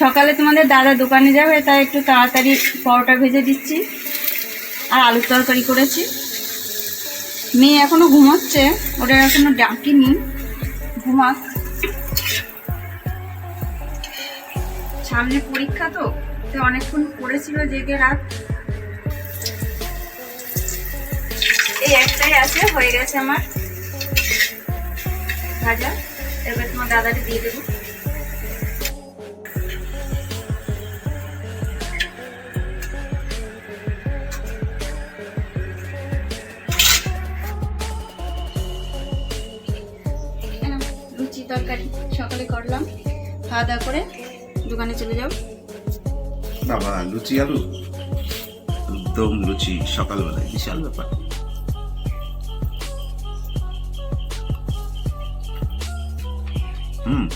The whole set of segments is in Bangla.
সকালে তোমাদের দাদা দোকানে যাবে, তাই একটু তাড়াতাড়ি পরোটা ভেজে দিচ্ছি আর আলুর তরকারি করেছি। মেয়ে এখনও ঘুমাচ্ছে, ওটা এখনও ডাকিনি, ঘুমাক। সামনে পরীক্ষা তো তো অনেকক্ষণ পড়েছিল জেগে রাত। এই একটাই আছে, হয়ে গেছে আমার। ভাজা, এবার তোমার দাদাকে দিয়ে দেবো। করলাম। খাওয়া দাওয়া করে দোকানে চলে যাও বাবা লুচি আলু? একদম লুচি সকালবেলায়। বিশাল ব্যাপার। হুম।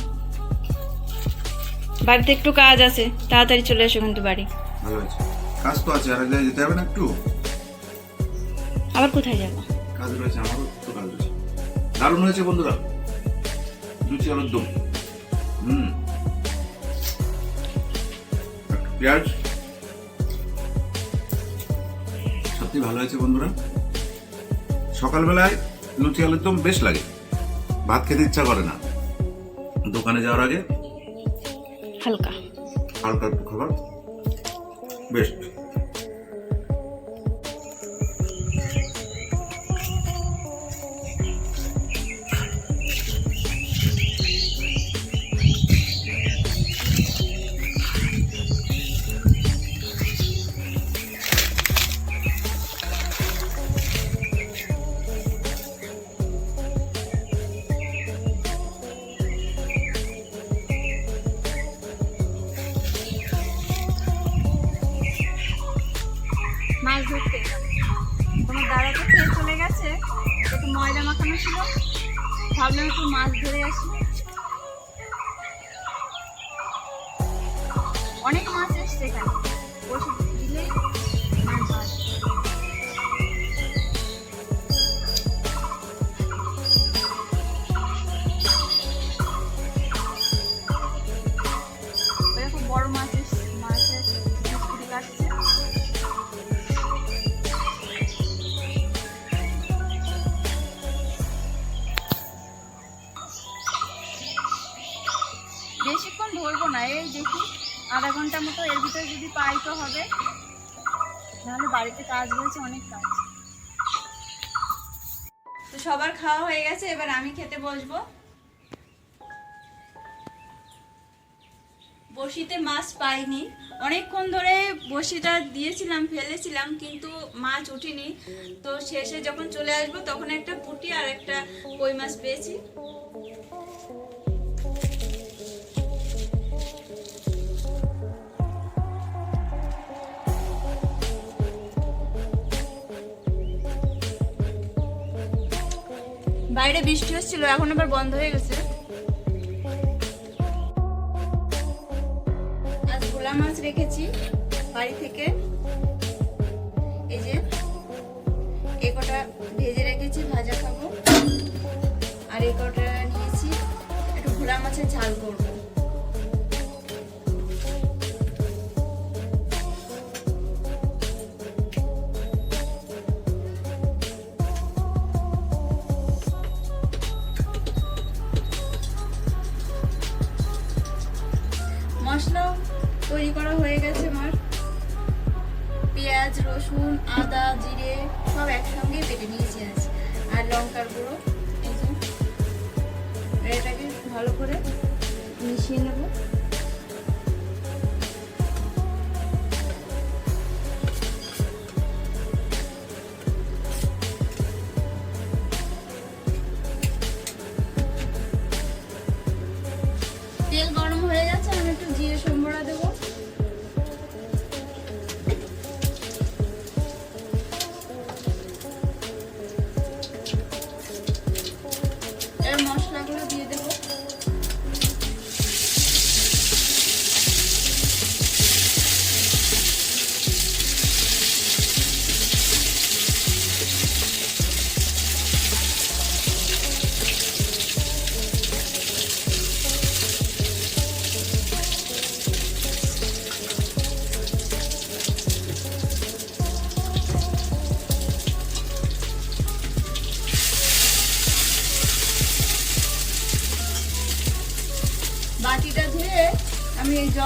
বাড়িতে একটু কাজ আছে। তাড়াতাড়ি চলে এসো কিন্তু বাড়ি। ভালো আছে। কাজ তো আছে আর জায়গায় যেতে হবে না একটু? আবার কোথায় যাব? কাজ রয়েছে আমারও তো কাজ রয়েছে। দারুণ হয়েছে বন্ধুরা। লুচি আলুর দম। হুম একটু পেঁয়াজ? সত্যি ভালো হয়েছে বন্ধুরা। সকালবেলায় লুচি আলুর দম বেশ লাগে। ভাত খেতে ইচ্ছা করে না। দোকানে যাওয়ার আগে হালকা। হালকা একটু খাবার। বেস্ট মাছ ধরতে। তোমার দাদা তো খেয়ে চলে গেছে, একটু ময়দা মাখানো ছিল, ভাবলাম একটু মাছ ধরে আসি। বসবো। বসিতে মাছ পাইনি। অনেকক্ষণ ধরে বসিটা দিয়েছিলাম, ফেলেছিলাম, কিন্তু মাছ উঠিনি। তো শেষে যখন চলে আসব, তখন একটা পুঁটি আর একটা কই মাছ পেয়েছি। বাইরে বৃষ্টি হচ্ছিল, এখন আবার বন্ধ হয়ে গেছে। আজ ভোলা মাছ রেখেছি বাড়ি থেকে। এই যে, এ কটা ভেজে রেখেছি, ভাজা খাব। আর এই কটা নিয়েছি, একটু ভোলা মাছের ঝাল করব। তৈরি করা হয়ে গেছে আমার। পেঁয়াজ, রসুন, আদা, জিরে সব একসঙ্গে বেটে নিয়েছি আজ। আর লঙ্কার গুঁড়ো এটাকে ভালো করে মিশিয়ে নেব। তেল গরম হয়ে গেছে, আমি একটু জিরে সম্বরা দেবো।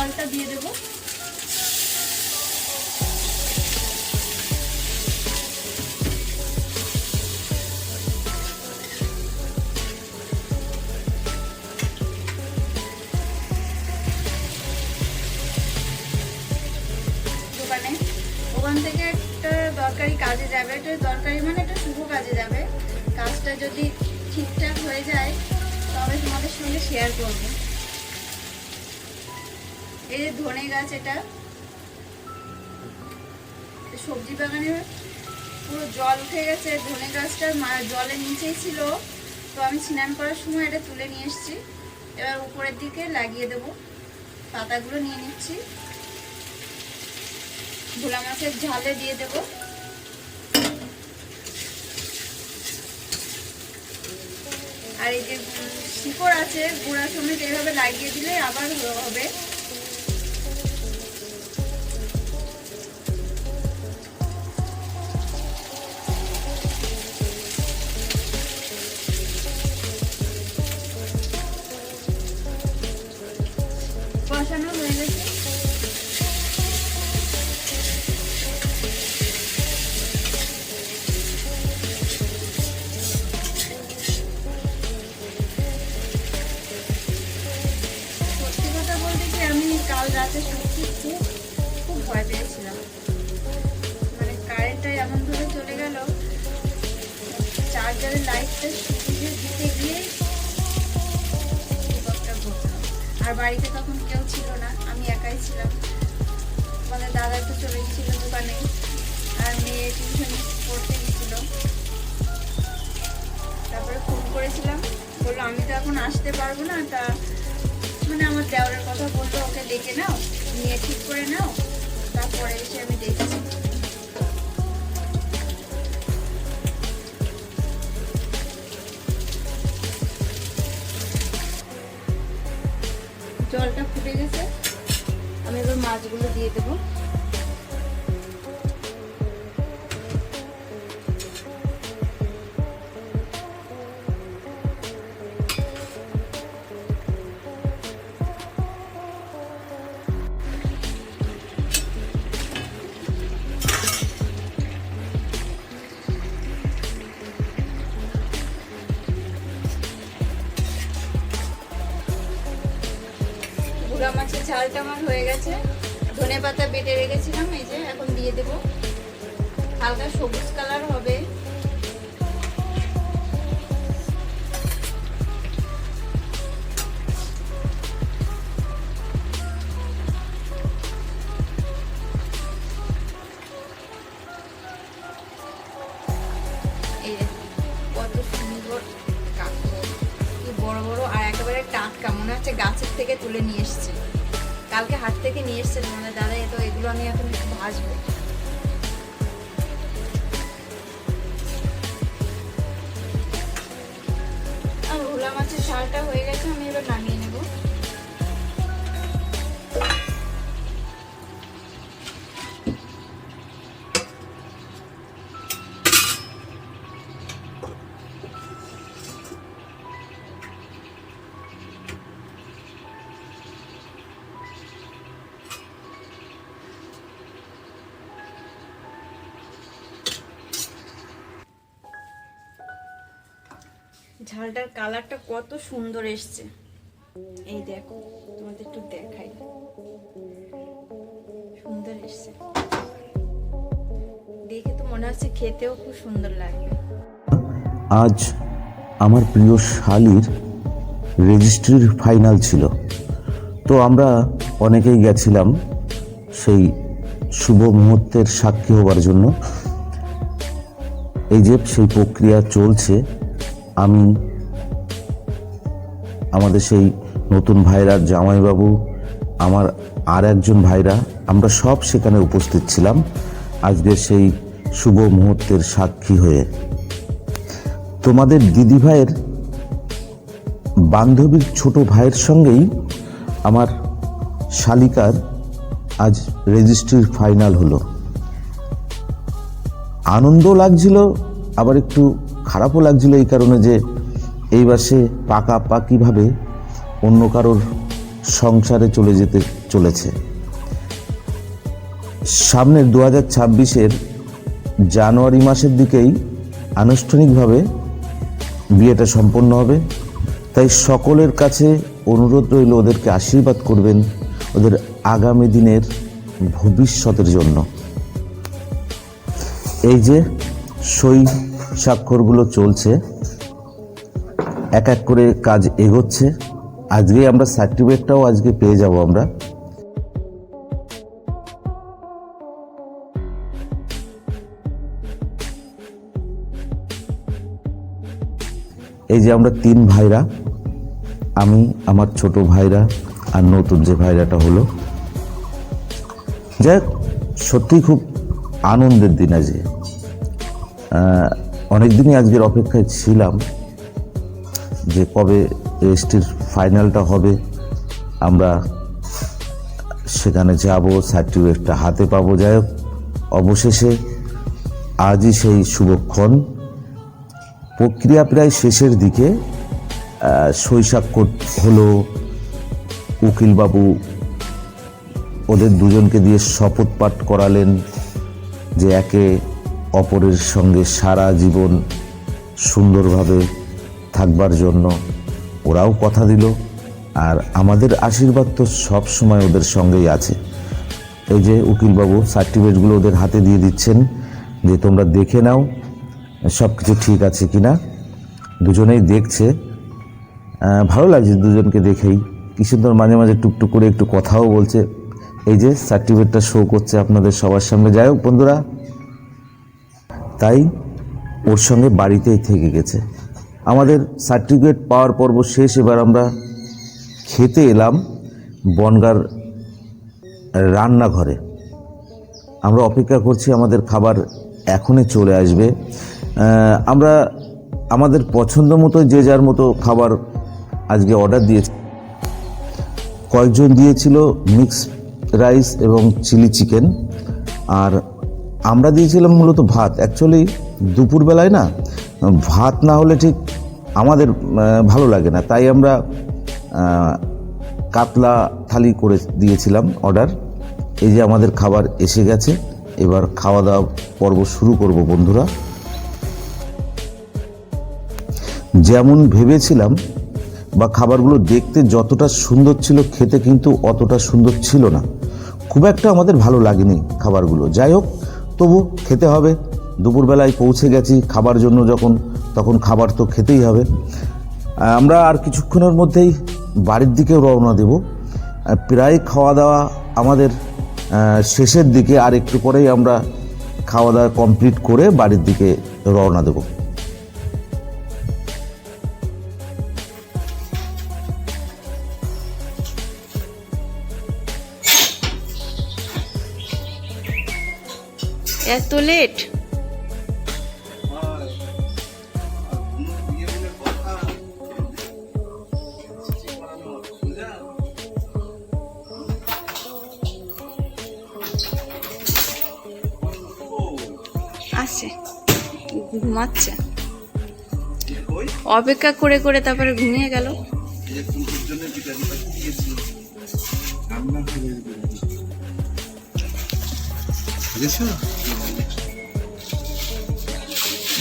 জলটা দিয়ে দেবো। দোকানে। ওখান থেকে একটা দরকারি কাজে যাবে। একটা দরকারি মানে একটা শুভ কাজে যাবে। কাজটা যদি ঠিকঠাক হয়ে যায়, তবে তোমাদের সঙ্গে শেয়ার করব। এই যে ধনে গাছ এটা। সবজি বাগানে পুরো জল উঠে গেছে, ধনে গাছটা জলের নিচেই ছিল। তো আমি স্নান করার সময় এটা তুলে নিয়ে এসেছি। এবার উপরের দিকে লাগিয়ে দেবো। পাতাগুলো নিয়ে নিচ্ছি। ভোলা মাছের ঝালে দিয়ে দেব। আর এই যে শিকড় আছে, গুঁড়া সমেত এইভাবে লাগিয়ে দিলে আবার হবে। কাল রাতে সত্যি খুব ভয় পেয়েছিলাম। মানে কারেন্টটা এমন ভাবে চলে গেল, চার্জারের লাইটটা সুইচে দিতে গিয়ে আর বাড়িতে তখন কেউ ছিল না, আমি একাই ছিলাম। আমাদের দাদা তো চলে গেছিল দোকানে, আর মেয়ে টিউশন পড়তে গেছিল। তারপরে ফোন করেছিলাম, বলল, আমি তো এখন আসতে পারব না, তা মানে আমার দেওয়ারের কথা বলল, ওকে ডেকে নাও, নিয়ে ঠিক করে নাও, তারপরে এসে আমি দেখছি। জলটা ফুটে গেছে। আমি এবার মাছগুলো দিয়ে দেবো। গুঁড়া মাছের ঝালটা আমার হয়ে গেছে ধনে পাতা বেটে রেখেছিলাম, এই যে এখন দিয়ে দেবো। হালকা সবুজ কালার হবে। টাটকা মনে হচ্ছে গাছের থেকে তুলে নিয়ে এসেছে। কালকে হাট থেকে নিয়ে এসছে মানে দাদা তো এগুলো আমি এখন একটু ভাজবো। আর ভোলা মাছের ঝালটা হয়ে গেছে, আমি এবার নামিয়ে ঝালটার কালারটা কত সুন্দর এসছে। এই দেখো, তোমাদের একটু দেখাই। সুন্দর এসছে। দেখে তো মনে হচ্ছে খেতেও খুব সুন্দর লাগবে। আজ আমার প্রিয় শালির রেজিস্ট্রির ফাইনাল ছিল। তো আমরা অনেকেই গেছিলাম সেই শুভ মুহূর্তের সাক্ষী হবার জন্য। এই যে সেই প্রক্রিয়া চলছে, আমি আমাদের সেই নতুন ভাইরা জামাইবাবু, আমার আর একজন ভাইরা, আমরা সব সেখানে উপস্থিত ছিলাম। আজকের সেই শুভ মুহূর্তের সাক্ষী হয়ে। তোমাদের দিদি ভাইয়ের বান্ধবীর ছোট ভাইয়ের সঙ্গেই আমার শালিকার আজ রেজিস্ট্রির ফাইনাল হলো। আনন্দ লাগছিল, আবার একটু খারাপও লাগছিল এই কারণে যে এইবার সে পাকা পাকিভাবে অন্য কারোর সংসারে চলে যেতে চলেছে? সামনের দু হাজার ছাব্বিশের জানুয়ারি মাসের দিকেই আনুষ্ঠানিকভাবে বিয়েটা সম্পন্ন হবে। তাই সকলের কাছে অনুরোধ রইল ওদেরকে আশীর্বাদ করবেন ওদের আগামী দিনের ভবিষ্যতের জন্য। এই যে সই স্বাক্ষরগুলো চলছে এক এক করে কাজ এগোচ্ছে। আজকে আমরা সার্টিফিকেটটাও আজকে পেয়ে যাব আমরা। এই যে আমরা তিন ভাইরা আমি আমার ছোট ভাইরা আর নতুন যে ভাইরাটা হলো। যাই হোক, সত্যিই খুব আনন্দের দিন আজকে। অনেকদিনই আজকের অপেক্ষায় ছিলাম। যে কবে রেজিস্ট্রির ফাইনালটা হবে, আমরা সেখানে যাব সার্টিফিকেটটা হাতে পাবো। যাই হোক, অবশেষে আজই সেই শুভক্ষণ। প্রক্রিয়া প্রায় শেষের দিকে সই হলো উকিলবাবু। ওদের দুজনকে দিয়ে শপথ পাঠ করালেন যে একে অপরের সঙ্গে সারা জীবন সুন্দরভাবে থাকবার জন্য ওরাও কথা দিল আর আমাদের আশীর্বাদ তো সব সময় ওদের সঙ্গেই আছে। এই যে উকিলবাবু সার্টিফিকেটগুলো ওদের হাতে দিয়ে দিচ্ছেন, যে তোমরা দেখে নাও সব কিছু ঠিক আছে কি না দুজনেই দেখছে। ভালো লাগছে দুজনকে দেখেই। কি সুন্দর মাঝে মাঝে টুকটুক করে একটু কথাও বলছে। এই যে সার্টিফিকেটটা শো করছে আপনাদের সবার সামনে। যাই হোক বন্ধুরা, তাই ওর সঙ্গে বাড়িতেই থেকে গেছে। আমাদের সার্টিফিকেট পাওয়ার পর্ব শেষ, এবার আমরা খেতে এলাম বনগার রান্নাঘরে। আমরা অপেক্ষা করছি আমাদের খাবার এখনই চলে আসবে। আমরা আমাদের পছন্দ মতো যে যার মতো খাবার আজকে অর্ডার দিয়েছি। কয়েকজন দিয়েছিল মিক্স রাইস এবং চিলি চিকেন। আর আমরা দিয়েছিলাম মূলত ভাত। অ্যাকচুয়ালি দুপুরবেলায় না, ভাত না হলে ঠিক আমাদের ভালো লাগে না। তাই আমরা কাতলা থালি করে দিয়েছিলাম অর্ডার। এই যে আমাদের খাবার এসে গেছে। এবার খাওয়া দাওয়া পর্ব শুরু করব বন্ধুরা। যেমন ভেবেছিলাম, বা খাবারগুলো দেখতে যতটা সুন্দর ছিল, খেতে কিন্তু অতটা সুন্দর ছিল না। খুব একটা আমাদের ভালো লাগেনি খাবারগুলো। যাই হোক, তবু খেতে হবে। দুপুরবেলায় পৌঁছে গেছি। খাবার জন্য যখন তখন খাবার তো খেতেই হবে। আমরা আর কিছুক্ষণের মধ্যেই বাড়ির দিকেও রওনা দেব। প্রায় খাওয়া দাওয়া আমাদের শেষের দিকে আর একটু পরেই আমরা খাওয়া দাওয়া কমপ্লিট করে বাড়ির দিকে রওনা দেবো। এত লেট আসছে ঘুমাচ্ছে। অপেক্ষা করে করে তারপরে ঘুমিয়ে গেল।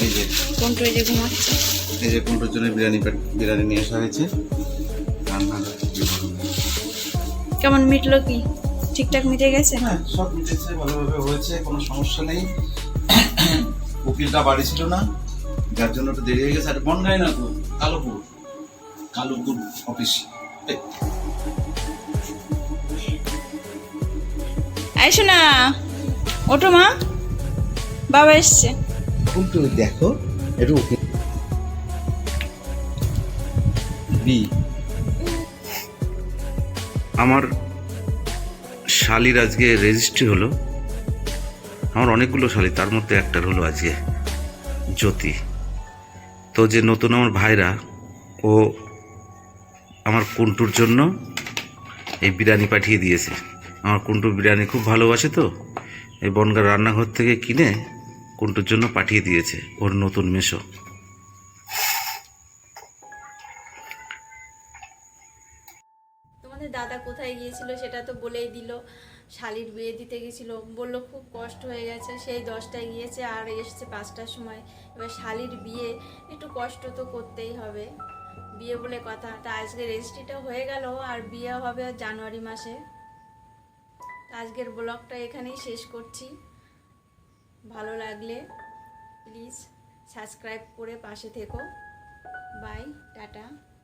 এই যে কোনটা ওই যে ঘুমাচ্ছে? এই যে পনেরো জনের বিরিয়ানি বিরিয়ানি নিয়ে আসা হয়েছে। রান্না কেমন মিটলো কি? ঠিকঠাক মিটে গেছে? হ্যাঁ সব মিটেছে ভালোভাবে হয়েছে কোনো সমস্যা নেই। উকিলটা বাড়ি ছিল না যার জন্য একটু দেরি হয়ে গেছে আর বনগাই না তো কালোপুর। কালোপুর অফিস আইসো না ওঠো মা। বাবা এসছে। একটু দেখো একটু উকিল বি আমার শালির আজকে রেজিস্ট্রি হলো। আমার অনেকগুলো শালি, তার মধ্যে একটার হলো আজকে জ্যোতি। তো যে নতুন আমার ভাইরা, ও আমার কুন্টুর জন্য এই বিরিয়ানি পাঠিয়ে দিয়েছে। আমার কুন্টু বিরিয়ানি খুব ভালোবাসে তো, এই বনগার রান্নাঘর থেকে কিনে কুন্টুর জন্য পাঠিয়ে দিয়েছে ওর নতুন মেশো। তোমাদের দাদা কোথায় গিয়েছিল সেটা তো বলেই দিল। শালির বিয়ে দিতে গেছিল। বলল, খুব কষ্ট হয়ে গেছে, সেই দশটায় গিয়েছে আর এসছে পাঁচটার সময়। এবার শালির বিয়ে, একটু কষ্ট তো করতেই হবে। বিয়ে বলে কথা। তা আজকে রেজিস্ট্রিটা হয়ে গেল আর বিয়ে হবে জানুয়ারি মাসে। আজকের ব্লগটা এখানেই শেষ করছি। ভালো লাগলে প্লিজ সাবস্ক্রাইব করে পাশে থেকো। Bye tata.